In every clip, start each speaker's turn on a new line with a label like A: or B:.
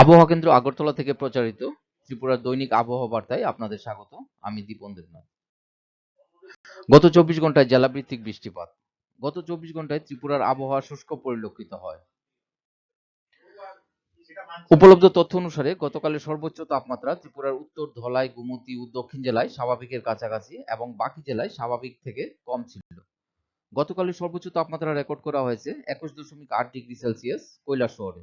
A: আবহাওয়া কেন্দ্র আগরতলা থেকে প্রচারিত ত্রিপুরার দৈনিক আবহাওয়া বার্তায় আপনাদের স্বাগত। আমি দীপন দেবনাথ। গত চব্বিশ ঘন্টায় জেলাভিত্তিক বৃষ্টিপাত। গত চব্বিশ ঘন্টায় ত্রিপুরার আবহাওয়া শুষ্ক পরিলক্ষিত হয়। উপলব্ধ তথ্য অনুসারে গতকালের সর্বোচ্চ তাপমাত্রা ত্রিপুরার উত্তর ধলাই, গুমতি ও দক্ষিণ জেলায় স্বাভাবিকের কাছাকাছি এবং বাকি জেলায় স্বাভাবিক থেকে কম ছিল। গতকালের সর্বোচ্চ তাপমাত্রা রেকর্ড করা হয়েছে একুশ দশমিক আট ডিগ্রি সেলসিয়াস কৈলাসহরে।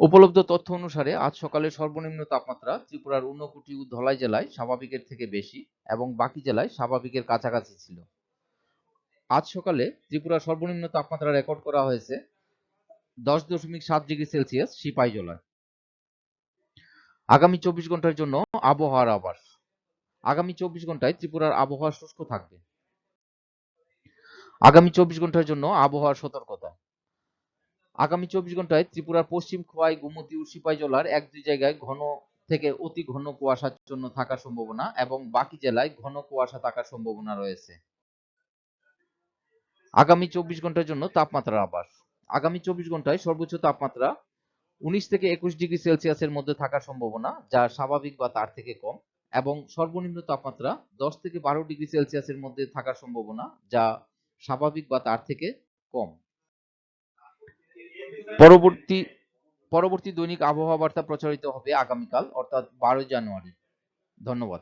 A: উপলব্ধ তথ্য অনুসারে, আজ সকালে সর্বনিম্ন তাপমাত্রা ত্রিপুরার ঊনকোটি ও ধলাই জেলায় স্বাভাবিকের থেকে বেশি এবং বাকি জেলায় স্বাভাবিকের কাছাকাছি ছিল। আজ সকালে ত্রিপুরার সর্বনিম্ন তাপমাত্রা রেকর্ড করা হয়েছে দশ দশমিক সাত ডিগ্রি সেলসিয়াস সিপাই জলায়। আগামী চব্বিশ ঘণ্টার জন্য আবহাওয়ার আবাস আগামী চব্বিশ ঘন্টায় ত্রিপুরার আবহাওয়া শুষ্ক থাকবে। আগামী চব্বিশ ঘণ্টার জন্য আবহাওয়ার সতর্কতা। আগামী চব্বিশ ঘন্টায় ত্রিপুরার পশ্চিম খোয়াই, গুমতি ও সিপাহীজলার এক দুই জায়গায় ঘন থেকে অতি ঘন কুয়াশার জন্য থাকার সম্ভাবনা এবং বাকি জেলায় ঘন কুয়াশা থাকার সম্ভাবনা রয়েছে। আগামী চব্বিশ ঘণ্টার জন্য তাপমাত্রার আবাস আগামী চব্বিশ ঘন্টায় সর্বোচ্চ তাপমাত্রা উনিশ থেকে একুশ ডিগ্রি সেলসিয়াসের মধ্যে থাকার সম্ভাবনা, যা স্বাভাবিক বা তার থেকে কম, এবং সর্বনিম্ন তাপমাত্রা দশ থেকে বারো ডিগ্রি সেলসিয়াসের মধ্যে থাকার সম্ভাবনা, যা স্বাভাবিক বা তার থেকে কম। পরবর্তী পরবর্তী দৈনিক আবহাওয়া বার্তা প্রচারিত হবে আগামীকাল অর্থাৎ বারোই জানুয়ারি। ধন্যবাদ।